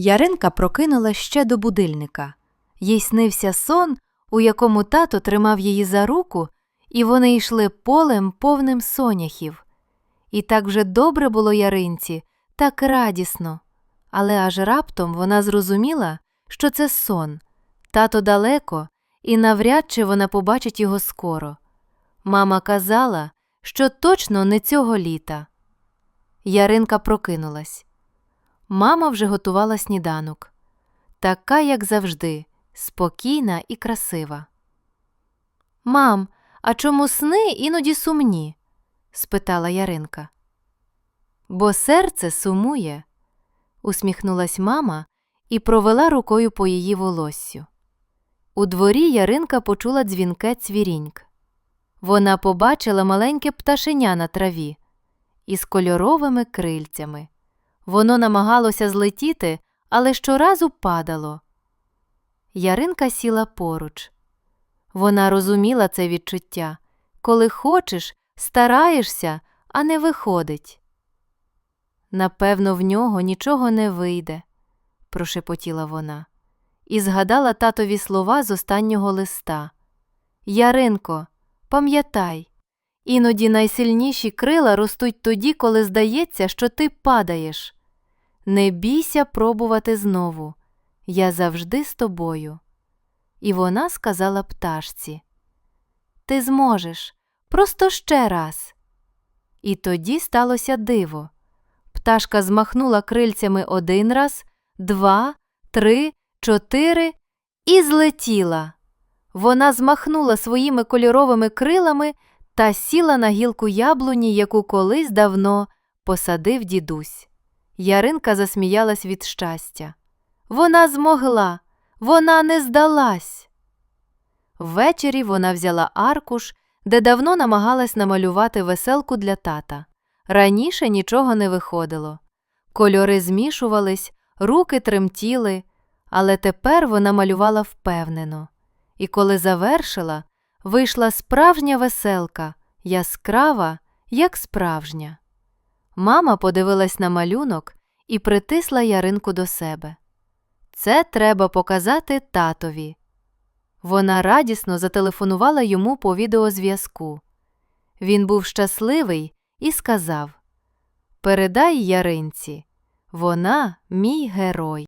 Яринка прокинула ще до будильника. Їй снився сон, у якому тато тримав її за руку, і вони йшли полем повним соняхів. І так вже добре було Яринці, так радісно. Але аж раптом вона зрозуміла, що це сон. Тато далеко, і навряд чи вона побачить його скоро. Мама казала, що точно не цього літа. Яринка прокинулась. Мама вже готувала сніданок. Така, як завжди, спокійна і красива. Мам, а чому сни іноді сумні? спитала Яринка. Бо серце сумує, усміхнулась мама і провела рукою по її волоссю. У дворі Яринка почула дзвінке цвіріньк. Вона побачила маленьке пташеня на траві із кольоровими крильцями. Воно намагалося злетіти, але щоразу падало. Яринка сіла поруч. Вона розуміла це відчуття коли хочеш, стараєшся, а не виходить. Напевно, в нього нічого не вийде, прошепотіла вона, і згадала татові слова з останнього листа. Яринко, пам'ятай, іноді найсильніші крила ростуть тоді, коли здається, що ти падаєш. Не бійся пробувати знову. Я завжди з тобою. І вона сказала пташці Ти зможеш, просто ще раз. І тоді сталося диво. Пташка змахнула крильцями один раз, два, три, чотири і злетіла. Вона змахнула своїми кольоровими крилами та сіла на гілку яблуні, яку колись давно посадив дідусь. Яринка засміялась від щастя. Вона змогла, вона не здалась. Ввечері вона взяла аркуш, де давно намагалась намалювати веселку для тата. Раніше нічого не виходило. Кольори змішувались, руки тремтіли, але тепер вона малювала впевнено. І коли завершила, вийшла справжня веселка, яскрава, як справжня. Мама подивилась на малюнок і притисла Яринку до себе. Це треба показати татові. Вона радісно зателефонувала йому по відеозв'язку. Він був щасливий і сказав Передай Яринці, вона мій герой.